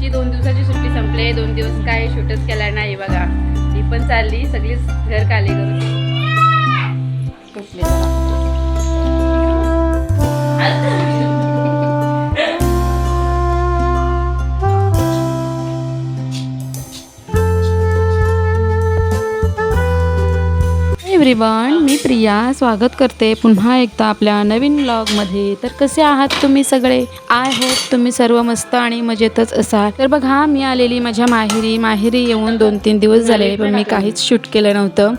आमची दोन दिवसाची सुट्टी संपली दोन दिवस काय शूटच केला नाही बघा. ती पण चालली सगळीच घर काले करून. एव्हरीवन मी प्रिया. स्वागत करते पुन्हा एकदा आपल्या नवीन ब्लॉगमध्ये तर कसे आहात तुम्ही सगळे? आय होप तुम्ही सर्व मस्त आणि मजेतच असाल. तर बघा मी आलेली माझ्या माहेरी. माहेरी येऊन दोन तीन दिवस झाले पण मी काहीच शूट केलं नव्हतं.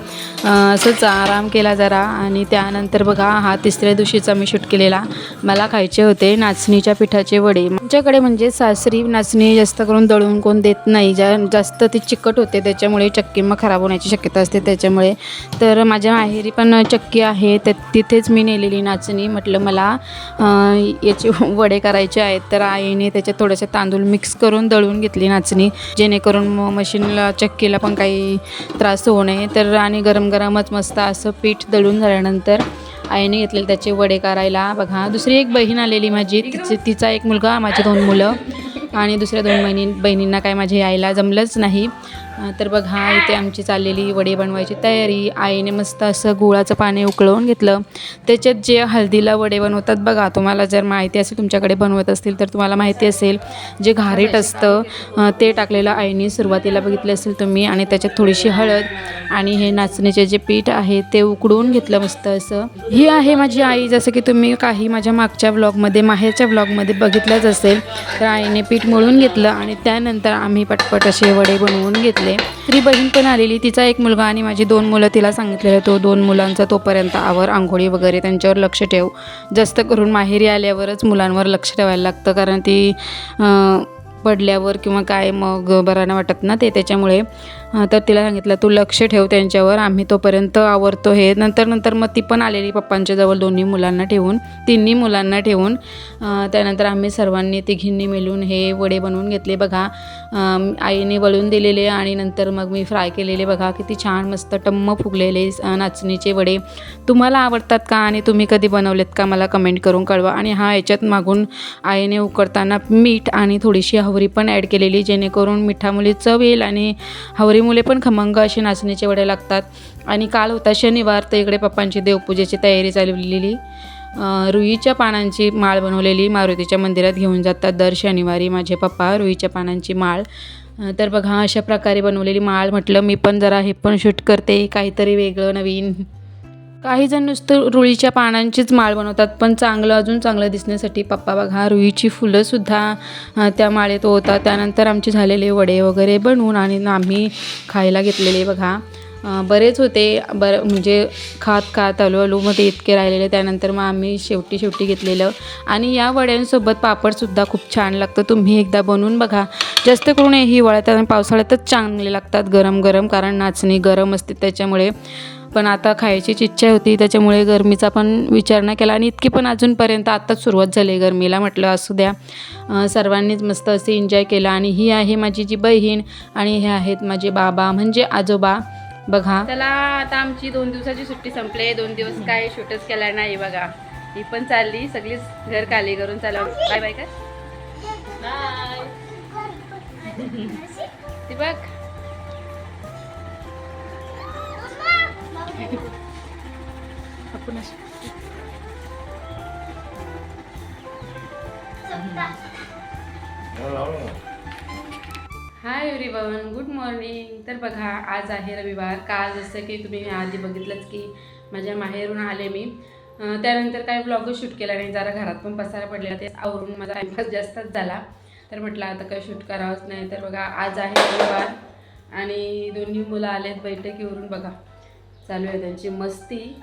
असंच आराम केला जरा आणि त्यानंतर बघा हा तिसऱ्या दिवशीचा मी शूट केलेला. मला खायचे होते नाचणीच्या पिठाचे वडे. आमच्याकडे म्हणजे सासरी नाचणी जास्त करून दळून कोण देत नाही. ज्या जास्त ती चिकट होते त्याच्यामुळे चक्की मग खराब होण्याची शक्यता असते. त्याच्यामुळे तर माझ्या माझ्या माहेरी पण चक्की आहे. तर तिथेच मी नेलेली नाचणी. म्हटलं मला याचे वडे करायचे आहेत. तर आईने त्याच्यात थोडेसे तांदूळ मिक्स करून दळून घेतली नाचणी. जेणेकरून म- मशीनला चक्कीला पण काही त्रास होऊ नये. तर आणि गरम गरमच मस्त असं पीठ दळून झाल्यानंतर आईने घेतलेले त्याचे वडे करायला. बघा दुसरी एक बहीण आलेली माझी. तिचे तिचा एक मुलगा माझी दोन मुलं. आणि दुसऱ्या दोन बहिणी बहिणींना काय माझ्या आईला जमलंच नाही. तर बघा इथे आमची चाललेली वडे बनवायची तयारी. आईने मस्त असं गुळाचं पाणी उकळवून घेतलं. त्याच्यात जे हळदीला वडे बनवतात बघा तुम्हाला जर माहिती असेल तुमच्याकडे बनवत असतील तर तुम्हाला माहिती असेल. जे घारीट असतं ते टाकलेलं आईने सुरुवातीला बघितले असेल तुम्ही आणि त्याच्यात थोडीशी हळद आणि हे नाचणीचे जे पीठ आहे ते उकडून घेतलं मस्त असं. ही आहे माझी आई जसं की तुम्ही काही माझ्या मागच्या ब्लॉगमध्ये माहेरच्या ब्लॉगमध्ये बघितलंच असेल. तर आईने पीठ मळून घेतलं आणि त्यानंतर आम्ही पटपट असे वडे बनवून घेतले. ती बहीण पण आलेली. तिचा एक मुलगा आणि माझी दोन मुलं तिला सांगितलेलं तो दोन मुलांचा तोपर्यंत आवर आंघोळी वगैरे त्यांच्यावर लक्ष ठेव. जास्त करून माहेरी आल्यावरच मुलांवर लक्ष ठेवायला लागतं. कारण ती पडल्यावर किंवा काय मग बरं नाही वाटत ना ते. त्याच्यामुळे तर तिला सांगितलं तू लक्ष ठेव त्यांच्यावर आम्ही तोपर्यंत आवरतो हे. नंतर नंतर मग ती पण आलेली पप्पांच्या जवळ दोन्ही मुलांना ठेवून तिन्ही मुलांना ठेवून. त्यानंतर आम्ही सर्वांनी तिघींनी मिळून हे वडे बनवून घेतले. बघा आईने वळून दिलेले आणि नंतर मग मी फ्राय केलेले. बघा किती छान मस्त टम्म फुगलेले नाचणीचे वडे. तुम्हाला आवडतात का आणि तुम्ही कधी बनवलेत का मला कमेंट करून कळवा. आणि हा याच्यात मागून आईने उकडताना मीठ आणि थोडीशी हवरी पण ॲड केलेली जेणेकरून मिठामुळे चव येईल आणि हवरी मुले पण खमंग असे नाचणीचे वडे लागतात. आणि काल होता शनिवार तर इकडे पप्पांची देवपूजेची तयारी चालवलेली रुईच्या पानांची माळ बनवलेली. मारुतीच्या मंदिरात घेऊन जातात दर शनिवारी माझे पप्पा रुईच्या पानांची माळ. तर बघा अशा प्रकारे बनवलेली माळ म्हटलं मी पण जरा हे पण शूट करते. काहीतरी वेगळं नवीन. काही जण नुसतं रुळीच्या पानांचीच माळ बनवतात पण चांगलं अजून चांगलं दिसण्यासाठी पप्पा बघा रुईची फुलंसुद्धा त्या माळेत होतात. त्यानंतर आमचे झालेले वडे वगैरे बनवून आणि आम्ही खायला घेतलेले बघा. बरेच होते बरं म्हणजे खात खात आलो इतके राहिलेले. त्यानंतर मग आम्ही शेवटी शेवटी घेतलेलं. आणि या वड्यांसोबत पापडसुद्धा खूप छान लागतं. तुम्ही एकदा बनवून बघा. जास्त करून हे हिवाळ्यात आणि पावसाळ्यातच चांगले लागतात गरम गरम कारण नाचणी गरम असते त्याच्यामुळे. पण आता खायचीच इच्छा होती त्याच्यामुळे गरमीचा पण विचार नाही केला. आणि इतकी पण अजूनपर्यंत आत्ताच सुरुवात झाली आहे गरमीला. म्हटलं असू द्या. सर्वांनीच मस्त असे एन्जॉय केलं. आणि ही आहे माझी जी बहीण आणि हे आहेत माझे बाबा म्हणजे आजोबा. बघा. त्याला आता आमची दोन दिवसाची सुट्टी संपली दोन दिवस काय शूटच केला नाही बघा. ही पण चालली. सगळीच घर खाली करून चालव. बाय बाय का ती बघ. हाय एव्हरीवन गुड मॉर्निंग तर बघा आज आहे रविवार. काल जसं की तुम्ही आधी बघितलंच की माझ्या माहेरून आले मी. त्यानंतर काय ब्लॉगच शूट केला नाही जरा घरात पण पसारा पडलेला ते आवरून माझा टाईमपास जास्तच झाला. तर म्हटलं आता काय शूट करावंच नाही. तर बघा आज आहे रविवार आणि दोन्ही मुलं आलेत बैठकीवरून बघा. चालू आहे त्यांची मस्ती.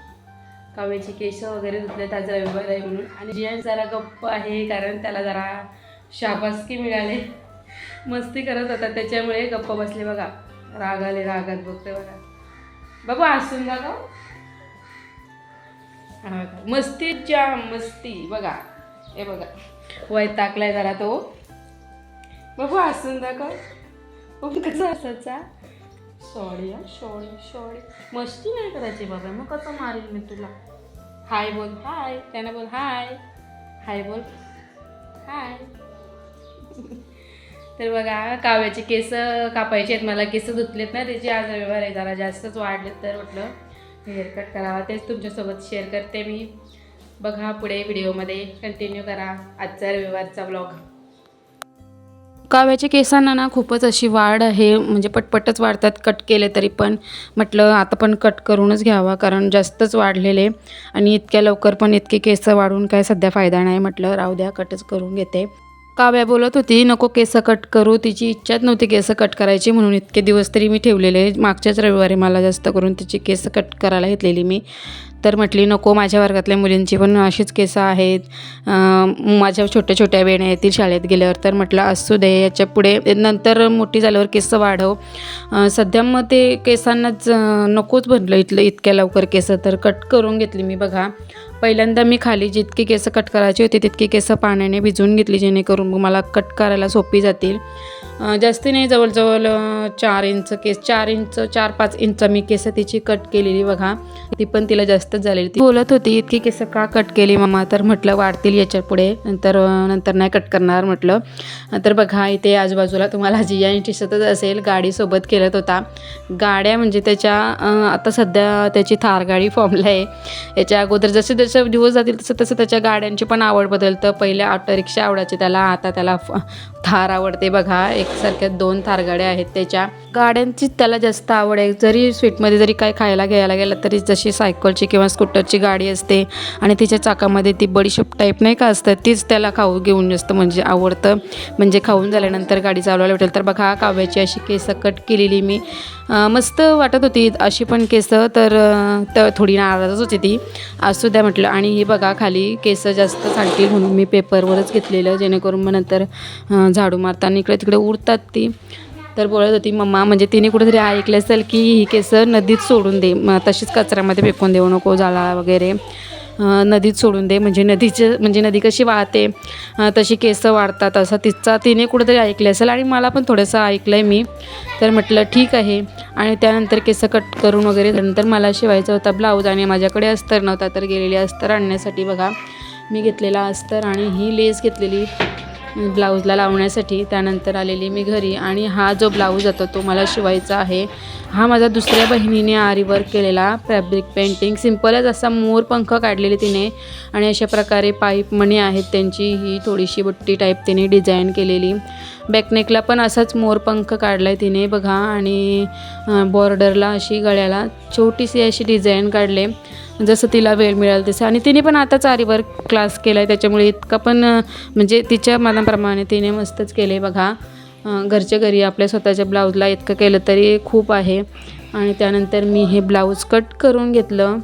कावेची केस वगैरे धुतले आज रविवार आहे म्हणून. आणि जियान जरा गप्प आहे कारण त्याला जरा शाबासकी मिळाले. मस्ती करत होता त्याच्यामुळे गप्प बसले बघा. राग आले रागात बघते बघा. बाबा हसून जा हो. हा. बघा. मस्ती जाम मस्ती बघा. हे बघा. वय टाकलाय जरा तो. बघू. हसून दाखव कसा कसं सॉरी हा सॉरी सॉरी मस्ती नाही करायची बाबा मग कसं मारेल मी तुला? हाय बोल हाय. त्यानं बोल हाय. हाय बोल. हाय. तर बघा काव्याचे केस कापायचे आहेत. मला केस धुतलेत ना त्याचे आज व्यवहार आहे. जरा जास्तच वाढलेत तर म्हटलं हेअरकट करावा. तेच तुमच्यासोबत शेअर करते मी. बघा पुढे व्हिडिओमध्ये कंटिन्यू करा. आजचा रविवारचा ब्लॉग काव्याच्या केसांना ना खूपच अशी वाढ आहे म्हणजे पटपटच वाढतात. कट केले तरी पण. म्हटलं आता पण कट करूनच घ्यावा कारण जास्तच वाढलेले. आणि इतक्या लवकर पण इतके केस वाढून काय सध्या फायदा नाही म्हटलं राहू द्या कटच करून घेते. काव्या बोलत होती नको केस कट करू तिची इच्छाच नव्हती केस कट करायची म्हणून इतके दिवस तरी मी ठेवलेले. मागच्याच रविवारी मला जास्त करून तिची केस कट करायला घेतलेली मी. तर म्हटली नको माझ्या वर्गातल्या मुलींची पण अशीच केसं आहेत. माझ्या छोट्या छोट्या वेण्या येतील शाळेत गेल्यावर. तर म्हटलं असू दे याच्यापुढे नंतर मोठी झाल्यावर केस वाढव. सध्या मग ते केसांनाच नकोच म्हटलं इथलं इतक्या लवकर केस. तर कट करून घेतली मी बघा. पहिल्यांदा मी खाली जितकी केसं कट करायची होती तितकी केसं पाण्याने भिजवून घेतली जेणेकरून मला कट करायला सोपी जातील. जास्ती नाही जवळजवळ चार इंच केस चार इंच चार पाच इंच मी केस तिची कट केलेली बघा. ती पण तिला जास्तच झालेली. ती बोलत होती इतकी केस का कट केली मामा? तर म्हटलं वाढतील याच्यापुढे. नंतर नंतर नाही कट करणार म्हटलं. तर बघा इथे आजूबाजूला तुम्हाला जिया दिसतच असेल गाडीसोबत खेळत होता. गाड्या म्हणजे त्याच्या आता सध्या त्याची थार गाडी फॉर्मला आहे. याच्या अगोदर जसे जसे दिवस जातील तसं तसं त्याच्या गाड्यांची पण आवड बदलतं. पहिले ऑटो रिक्षा आवडायची त्याला आता त्याला फ- थार आवडते बघा. एकसारख्या दोन थार गाड्या आहेत त्याच्या. गाड्यांचीच त्याला जास्त आवड आहे. जरी स्वीटमध्ये जरी काय खायला घ्यायला गेलं तरी जशी सायकलची किंवा स्कूटरची गाडी असते आणि तिच्या चाकामध्ये ती बडीशेप टाईप नाही का असतं तीच त्याला खाऊ घेऊन जास्त म्हणजे आवडतं. म्हणजे खाऊन झाल्यानंतर गाडी चालवायला भेटेल. तर बघा काव्याची अशी केस कट केलेली मी. मस्त वाटत होती अशी पण केस. तर तर थोडी नाराजच होती ती. असू द्या म्हटलं. आणि ही बघा खाली केस जास्त सांगतील म्हणून मी पेपरवरच घेतलेलं जेणेकरून मग नंतर झाडू मारताना इकडे तिकडे उडतात ती. तर बोलत होती मम्मा म्हणजे तिने कुठेतरी ऐकलं असेल की ही केस नदीत सोडून दे. मग तशीच कचऱ्यामध्ये फेकून देऊ नको जाळा वगैरे. नदीत सोडून दे. म्हणजे नदीचं म्हणजे नदी कशी वाहते तशी केस वाढतात असं तिचा तिने कुठेतरी ऐकलं असेल. आणि मला पण थोडंसं ऐकलं आहे मी. तर म्हटलं ठीक आहे. आणि त्यानंतर केस कट करून वगैरे नंतर मला शिवायचा होता ब्लाऊज आणि माझ्याकडे अस्तर नव्हता तर गेलेली अस्तर आणण्यासाठी बघा. मी घेतलेला अस्तर आणि ही लेस घेतलेली. ब्लाऊजला लावण्यासाठी त्यानंतर आलेली मी घरी आणि हा जो ब्लाऊज होता तो मला शिवायचा आहे. हा माझा दुसऱ्या बहिणीने आरीवर केलेला फॅब्रिक पेंटिंग सिम्पलच असा मोर पंख काढलेले तिने आणि अशा प्रकारे पाईप मणी आहेत त्यांची ही थोडीशी बुट्टी टाईप तिने डिझाईन केलेली. बॅकनेकला पण असाच मोरपंख काढला आहे तिने बघा. आणि बॉर्डरला अशी गळ्याला छोटीशी अशी डिझाईन काढले. जसं तिला वेळ मिळाल तसं. आणि तिने पण आताच आरीवर क्लास केला आहे त्याच्यामुळे इतका पण म्हणजे तिच्या मनाप्रमाणे तिने मस्तच केले बघा. घरच्या घरी आपल्या स्वतःच्या ब्लाऊजला इतकं केलं तरी खूप आहे. आणि त्यानंतर मी हे ब्लाऊज कट करून घेतलं.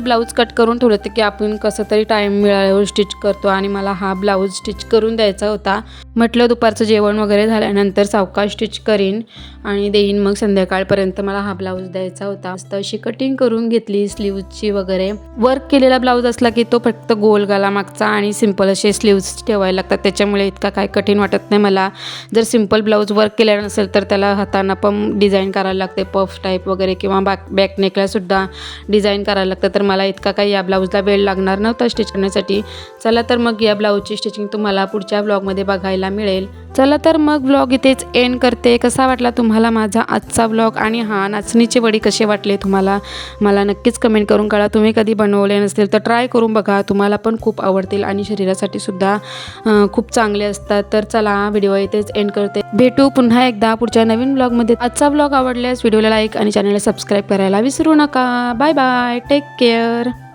काय ब्लाऊज कट करून ठेवलं होतं की आपण कसं तरी टाईम मिळाल्यावर स्टिच करतो आणि मला हा ब्लाऊज स्टिच करून द्यायचा होता. म्हटलं दुपारचं जेवण वगैरे झाल्यानंतर सावकाश स्टिच करीन आणि देईन मग संध्याकाळपर्यंत मला हा ब्लाऊज द्यायचा होता. मस्त अशी कटिंग करून घेतली स्लीव्जची वगैरे. वर्क केलेला ब्लाऊज असला की तो फक्त गोल गाला मागचा आणि सिंपल असे स्लीव्ज ठेवायला लागतात. त्याच्यामुळे इतका काय कठीण वाटत नाही मला. जर सिंपल ब्लाऊज वर्क केलेला नसेल तर त्याला हातांना पण डिझाईन करायला लागते. पफ टाईप वगैरे किंवा बॅक बॅक नेकला सुद्धा डिझाईन करायला लागतं. तर मला इतका काही या ब्लाऊजला वेळ लागणार नव्हता स्टिच करण्यासाठी. चला तर मग या ब्लाऊजची स्टिचिंग तुम्हाला पुढच्या ब्लॉगमध्ये बघायला मिळेल. चला तर मग ब्लॉग इथेच एंड करते. कसा वाटला तुम्हाला माझा आजचा ब्लॉग आणि हा नाचणीचे वडी कसे वाटले तुम्हाला? मला नक्कीच कमेंट करून कळा. तुम्ही कधी बनवले नसतील तर ट्राय करून बघा. तुम्हाला पण खूप आवडतील आणि शरीरासाठी सुद्धा खूप चांगले असतात. तर चला व्हिडिओ इथेच एंड करते. भेटू पुन्हा एकदा पुढच्या नवीन ब्लॉगमध्ये आजचा ब्लॉग आवडल्यास व्हिडिओला लाईक आणि चॅनलला सबस्क्राईब करायला विसरू नका. Bye bye take care sure